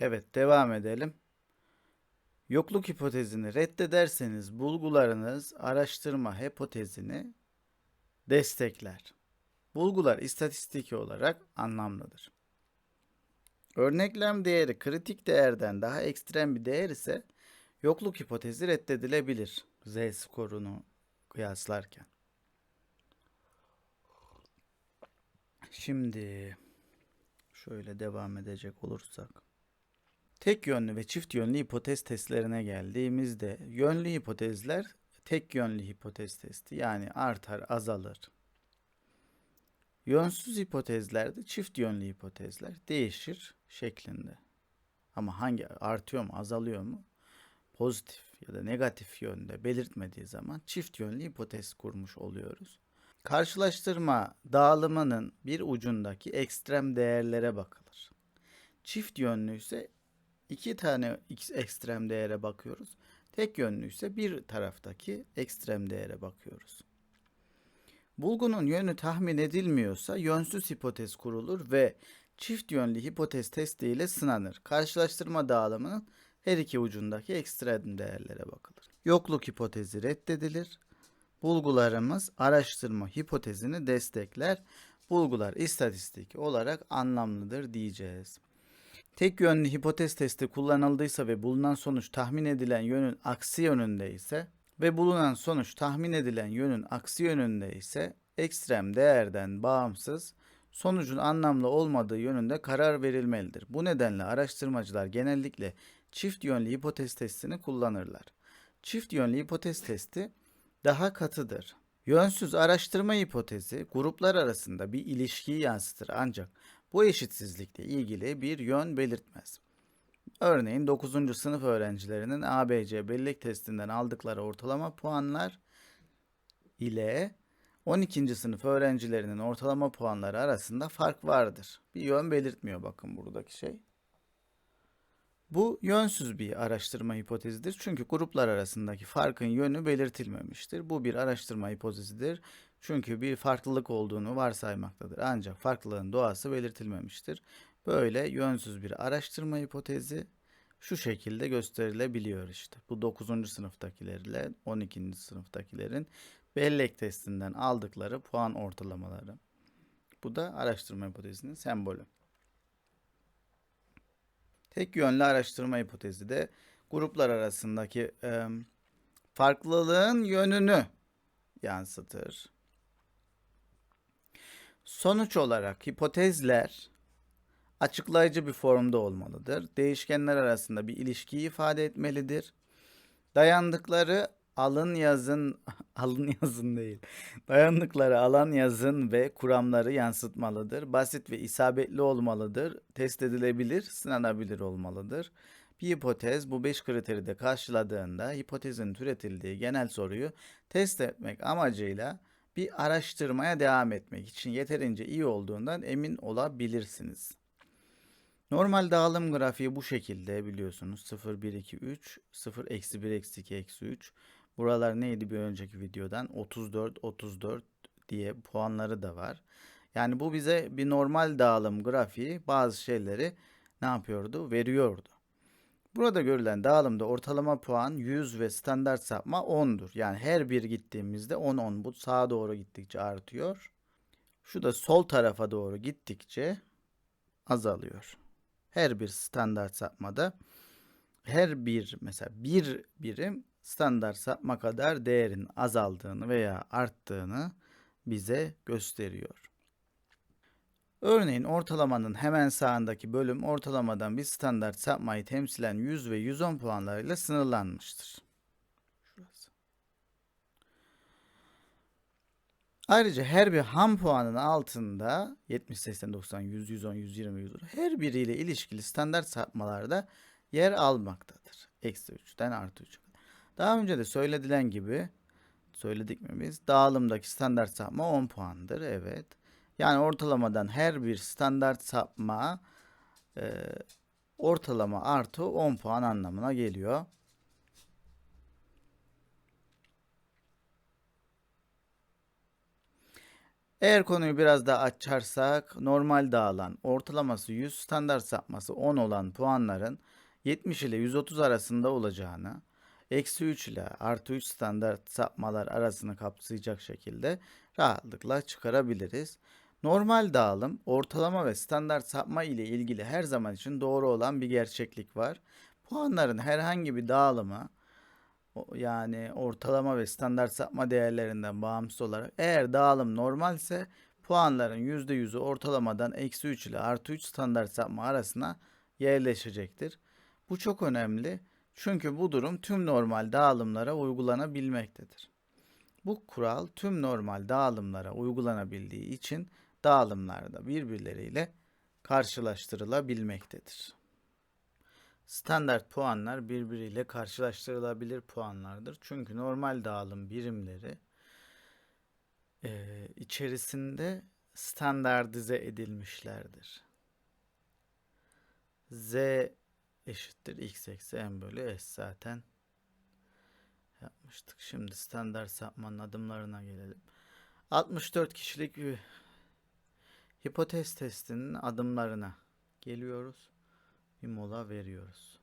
Evet, devam edelim. Yokluk hipotezini reddederseniz bulgularınız araştırma hipotezini destekler. Bulgular istatistiki olarak anlamlıdır. Örneklem değeri kritik değerden daha ekstrem bir değer ise yokluk hipotezi reddedilebilir z skorunu kıyaslarken. Şimdi şöyle devam edecek olursak. Tek yönlü ve çift yönlü hipotez testlerine geldiğimizde yönlü hipotezler tek yönlü hipotez testi yani artar azalır. Yönsüz hipotezlerde çift yönlü hipotezler değişir şeklinde. Ama hangi artıyor mu azalıyor mu? Pozitif ya da negatif yönde belirtmediği zaman çift yönlü hipotez kurmuş oluyoruz. Karşılaştırma dağılımının bir ucundaki ekstrem değerlere bakılır. Çift yönlü ise iki tane ekstrem değere bakıyoruz. Tek yönlü ise bir taraftaki ekstrem değere bakıyoruz. Bulgunun yönü tahmin edilmiyorsa yönsüz hipotez kurulur ve çift yönlü hipotez testiyle sınanır. Karşılaştırma dağılımının her iki ucundaki ekstrem değerlere bakılır. Yokluk hipotezi reddedilir. Bulgularımız araştırma hipotezini destekler. Bulgular istatistik olarak anlamlıdır diyeceğiz. Tek yönlü hipotez testi kullanıldıysa ve bulunan sonuç tahmin edilen yönün aksi yönünde ise ve bulunan sonuç tahmin edilen yönün aksi yönünde ise ekstrem değerden bağımsız sonucun anlamlı olmadığı yönünde karar verilmelidir. Bu nedenle araştırmacılar genellikle çift yönlü hipotez testini kullanırlar. Çift yönlü hipotez testi daha katıdır. Yönsüz araştırma hipotezi gruplar arasında bir ilişkiyi yansıtır ancak bu eşitsizlikle ilgili bir yön belirtmez. Örneğin 9. sınıf öğrencilerinin ABC bellek testinden aldıkları ortalama puanlar ile 12. sınıf öğrencilerinin ortalama puanları arasında fark vardır. Bir yön belirtmiyor bakın buradaki şey. Bu yönsüz bir araştırma hipotezidir. Çünkü gruplar arasındaki farkın yönü belirtilmemiştir. Bu bir araştırma hipotezidir. Çünkü bir farklılık olduğunu varsaymaktadır. Ancak farklılığın doğası belirtilmemiştir. Böyle yönsüz bir araştırma hipotezi şu şekilde gösterilebiliyor işte. Bu 9. sınıftakilerle 12. sınıftakilerin bellek testinden aldıkları puan ortalamaları. Bu da araştırma hipotezinin sembolü. Tek yönlü araştırma hipotezi de gruplar arasındaki e, farklılığın yönünü yansıtır. Sonuç olarak hipotezler açıklayıcı bir formda olmalıdır. Değişkenler arasında bir ilişkiyi ifade etmelidir. Dayandıkları alın yazın alın yazın değil. Dayandıkları alan yazın ve kuramları yansıtmalıdır. Basit ve isabetli olmalıdır. Test edilebilir, sınanabilir olmalıdır. Bir hipotez bu beş kriteri de karşıladığında hipotezin türetildiği genel soruyu test etmek amacıyla bir araştırmaya devam etmek için yeterince iyi olduğundan emin olabilirsiniz. Normal dağılım grafiği bu şekilde biliyorsunuz. 0, 1, 2, 3, 0, eksi 1, eksi 2, eksi 3. Buralar neydi bir önceki videodan? 34, 34 diye puanları da var. Yani bu bize bir normal dağılım grafiği bazı şeyleri ne yapıyordu? Veriyordu. Burada görülen dağılımda ortalama puan 100 ve standart sapma 10'dur. Yani her bir gittiğimizde 10 10 bu sağa doğru gittikçe artıyor. Şu da sol tarafa doğru gittikçe azalıyor. Her bir standart sapmada her bir mesela bir birim standart sapma kadar değerin azaldığını veya arttığını bize gösteriyor. Örneğin ortalamanın hemen sağındaki bölüm ortalamadan bir standart sapmayı temsilen 100 ve 110 puanlarıyla sınırlanmıştır. Şurası. Ayrıca her bir ham puanın altında 70, 80, 90, 100, 110, 120, 100 her biriyle ilişkili standart sapmalarda yer almaktadır. Eksi 3'ten artı 3'e kadar. Daha önce de söyledilen gibi söyledik mi biz? Dağılımdaki standart sapma 10 puandır. Evet. Yani ortalamadan her bir standart sapma e, ortalama artı 10 puan anlamına geliyor. Eğer konuyu biraz daha açarsak normal dağılan ortalaması 100 standart sapması 10 olan puanların 70 ile 130 arasında olacağını, eksi 3 ile artı 3 standart sapmalar arasını kapsayacak şekilde rahatlıkla çıkarabiliriz. Normal dağılım, ortalama ve standart sapma ile ilgili her zaman için doğru olan bir gerçeklik var. Puanların herhangi bir dağılımı yani ortalama ve standart sapma değerlerinden bağımsız olarak eğer dağılım normalse puanların %100'ü ortalamadan eksi 3 ile artı 3 standart sapma arasına yerleşecektir. Bu çok önemli çünkü bu durum tüm normal dağılımlara uygulanabilmektedir. Bu kural tüm normal dağılımlara uygulanabildiği için dağılımlarda birbirleriyle karşılaştırılabilmektedir. Standart puanlar birbiriyle karşılaştırılabilir puanlardır. Çünkü normal dağılım birimleri eee, içerisinde standartize edilmişlerdir. Z eşittir x eksi n bölü s zaten yapmıştık. Şimdi standart sapmanın adımlarına gelelim. 64 kişilik bir hipotez testinin adımlarına geliyoruz. Bir mola veriyoruz.